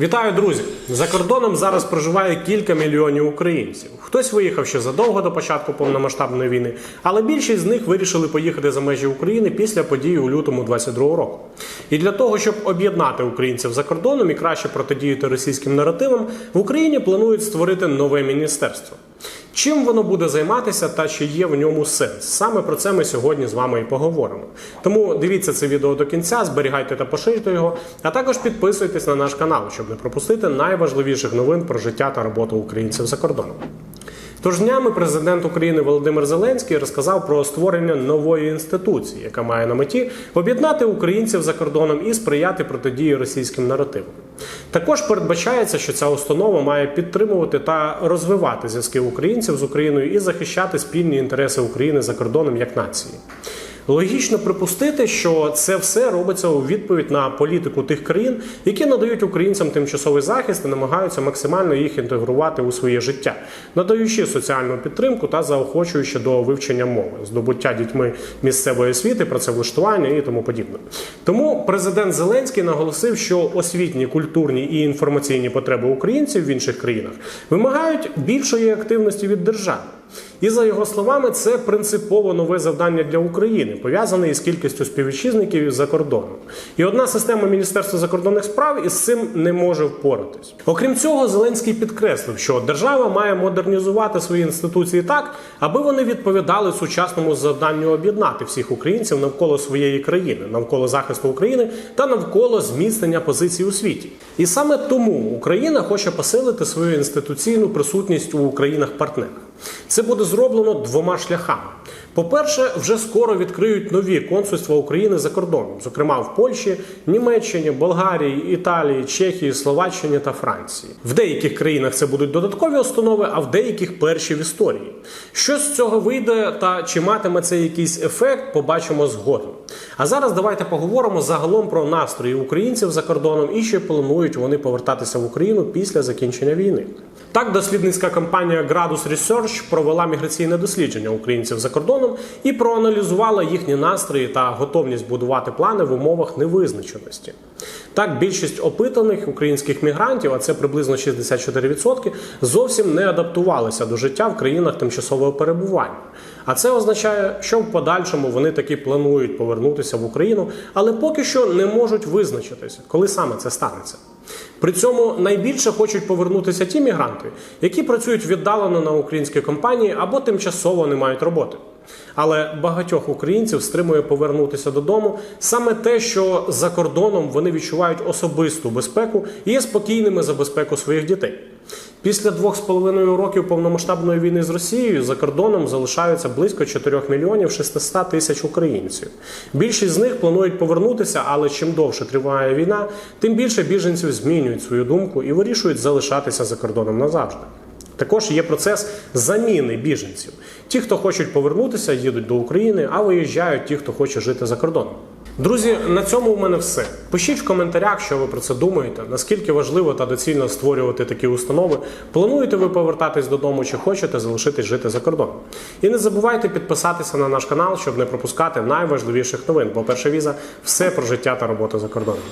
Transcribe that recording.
Вітаю, друзі! За кордоном зараз проживає кілька мільйонів українців. Хтось виїхав ще задовго до початку повномасштабної війни, але більшість з них вирішили поїхати за межі України після подій у лютому 22 року. І для того, щоб об'єднати українців за кордоном і краще протидіяти російським наративам, в Україні планують створити нове міністерство. Чим воно буде займатися та чи є в ньому сенс? Саме про це ми сьогодні з вами і поговоримо. Тому дивіться це відео до кінця, зберігайте та поширюйте його, а також підписуйтесь на наш канал, щоб не пропустити найважливіших новин про життя та роботу українців за кордоном. Тож днями президент України Володимир Зеленський розказав про створення нової інституції, яка має на меті об'єднати українців за кордоном і сприяти протидії російським наративам. Також передбачається, що ця установа має підтримувати та розвивати зв'язки українців з Україною і захищати спільні інтереси України за кордоном як нації. Логічно припустити, що це все робиться у відповідь на політику тих країн, які надають українцям тимчасовий захист і намагаються максимально їх інтегрувати у своє життя, надаючи соціальну підтримку та заохочуючи до вивчення мови, здобуття дітьми місцевої освіти, працевлаштування і тому подібне. Тому президент Зеленський наголосив, що освітні, культурні і інформаційні потреби українців в інших країнах вимагають більшої активності від держави. І за його словами, це принципово нове завдання для України, пов'язане із кількістю співвітчизників за кордоном. І одна система Міністерства закордонних справ із цим не може впоратись. Окрім цього, Зеленський підкреслив, що держава має модернізувати свої інституції так, аби вони відповідали сучасному завданню об'єднати всіх українців навколо своєї країни, навколо захисту України та навколо зміцнення позицій у світі. І саме тому Україна хоче посилити свою інституційну присутність у країнах-партнерах. Це буде зроблено двома шляхами. По-перше, вже скоро відкриють нові консульства України за кордоном, зокрема в Польщі, Німеччині, Болгарії, Італії, Чехії, Словаччині та Франції. В деяких країнах це будуть додаткові установи, а в деяких перші в історії. Що з цього вийде та чи матиме це якийсь ефект, побачимо згодом. А зараз давайте поговоримо загалом про настрої українців за кордоном і чи планують вони повертатися в Україну після закінчення війни. Так, дослідницька компанія Gradus Research провела міграційне дослідження українців за кордоном і проаналізувала їхні настрої та готовність будувати плани в умовах невизначеності. Так, більшість опитаних українських мігрантів, а це приблизно 64%, зовсім не адаптувалися до життя в країнах тимчасового перебування. А це означає, що в подальшому вони таки планують повернутися в Україну, але поки що не можуть визначитися, коли саме це станеться. При цьому найбільше хочуть повернутися ті мігранти, які працюють віддалено на українській компанії або тимчасово не мають роботи. Але багатьох українців стримує повернутися додому саме те, що за кордоном вони відчувають особисту безпеку і є спокійними за безпеку своїх дітей. Після двох з половиною років повномасштабної війни з Росією за кордоном залишаються близько 4 мільйонів 600 тисяч українців. Більшість з них планують повернутися, але чим довше триває війна, тим більше біженців змінюють свою думку і вирішують залишатися за кордоном назавжди. Також є процес заміни біженців. Ті, хто хочуть повернутися, їдуть до України, а виїжджають ті, хто хоче жити за кордоном. Друзі, на цьому у мене все. Пишіть в коментарях, що ви про це думаєте, наскільки важливо та доцільно створювати такі установи. Плануєте ви повертатись додому чи хочете залишитись жити за кордоном. І не забувайте підписатися на наш канал, щоб не пропускати найважливіших новин. Бо перша віза все про життя та роботу за кордоном.